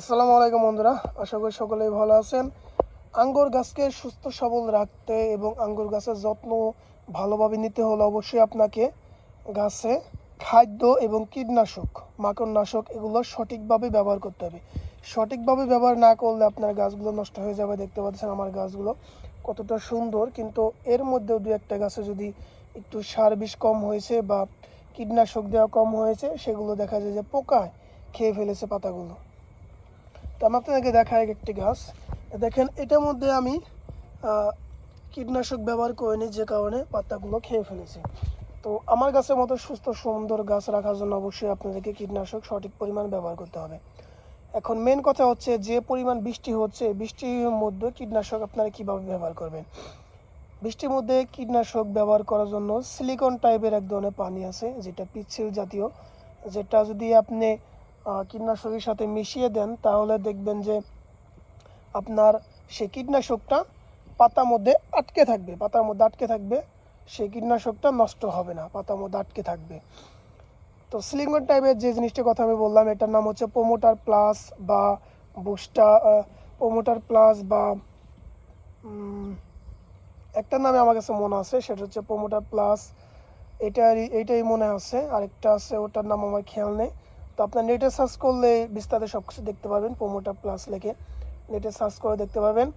আসসালামু আলাইকুম বন্ধুরা, আশা করি সকলেই ভালো আছেন। আঙ্গুর গাছকে সুস্থ, সবল রাখতে এবং আঙ্গুর গাছের যত্ন ভালোভাবে নিতে হলে অবশ্যই আপনাকে গাছে খাদ্য এবং কীটনাশক, মাকড়নাশক এগুলো সঠিকভাবে ব্যবহার করতে হবে। সঠিকভাবে ব্যবহার না করলে আপনার গাছগুলো নষ্ট হয়ে যাবে। দেখতে পাচ্ছেন আমার গাছগুলো কতটা সুন্দর, কিন্তু এর মধ্যেও দু একটা গাছে যদি একটু সার বিষ কম হয়েছে বা কীটনাশক দেওয়া কম হয়েছে, সেগুলো দেখা যায় যে পোকায় খেয়ে ফেলেছে পাতাগুলো। তো আমি আপনাদেরকে দেখাই একটি গাছ। দেখেন, এটার মধ্যে আমি কীটনাশক ব্যবহার করিনি যে কারণে পাতাগুলো খেয়ে ফেলেছে। তো আমার গাছের মতো সুস্থ, সুন্দর গাছ রাখার জন্য অবশ্যই আপনাদেরকে কীটনাশক সঠিক পরিমাণ ব্যবহার করতে হবে। এখন মেন কথা হচ্ছে, যে পরিমাণ বৃষ্টি হচ্ছে, বৃষ্টির মধ্যে কীটনাশক আপনারা কীভাবে ব্যবহার করবেন? বৃষ্টির মধ্যে কীটনাশক ব্যবহার করার জন্য সিলিকন টাইপের এক ধরনের পানি আছে, যেটা পিচ্ছিল জাতীয়। যেটা যদি আপনি কীটনাশকের সাথে মিশিয়ে দেন, তাহলে দেখবেন যে আপনার সেই কীটনাশকটা পাতার মধ্যে আটকে থাকবে, পাতার মধ্যে আটকে থাকবে, সেই কীটনাশকটা নষ্ট হবে না, পাতার মধ্যে আটকে থাকবে। তো সিলিকন টাইপের যে জিনিসটার কথা আমি বললাম, এটার নাম হচ্ছে প্রোমোটার প্লাস বা বুস্টা প্রোমোটার প্লাস বা একটা নামে আমার কাছে মনে আছে, সেটা হচ্ছে প্রোমোটার প্লাস এটারই এইটাই মনে আছে। আরেকটা আছে, ওটার নাম আমার খেয়াল নেই। তো আপনার নেটে সার্চ করলে বিস্তারিত সব কিছু দেখতে পাবেন প্রোমোটার প্লাস লেখে নেটে সার্চ করে দেখতে পাবেন।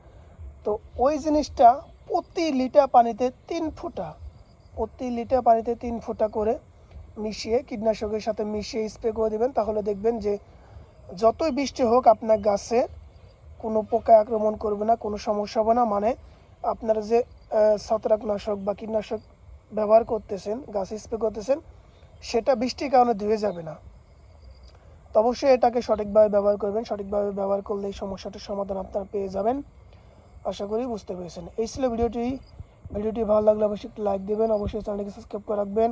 তো ওই জিনিসটা প্রতি লিটার পানিতে তিন ফোঁটা, প্রতি লিটার পানিতে তিন ফোঁটা করে মিশিয়ে কীটনাশকের সাথে মিশিয়ে স্প্রে করে দেবেন, তাহলে দেখবেন যে যতই বৃষ্টি হোক আপনার গাছে কোনো পোকা আক্রমণ করবে না, কোনো সমস্যা হবে না। মানে আপনারা যে ছত্রাকনাশক বা কীটনাশক ব্যবহার করতেছেন, গাছে স্প্রে করতেছেন, সেটা বৃষ্টির কারণে ধুয়ে যাবে না। তো অবশ্যই এটাকে সঠিকভাবে ব্যবহার করবেন। সঠিকভাবে ব্যবহার করলে এই সমস্যাটার সমাধান আপনারা পেয়ে যাবেন। আশা করি বুঝতে পেরেছেন। এই ছিল ভিডিওটি। ভিডিওটি ভালো লাগলে অবশ্যই একটু লাইক দেবেন। অবশ্যই চ্যানেলটিকে সাবস্ক্রাইব করে রাখবেন।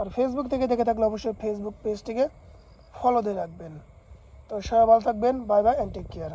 আর ফেসবুক থেকে দেখে থাকলে অবশ্যই ফেসবুক পেজটিকে ফলো দিয়ে রাখবেন। তো সবাই ভালো থাকবেন। Bye bye and take care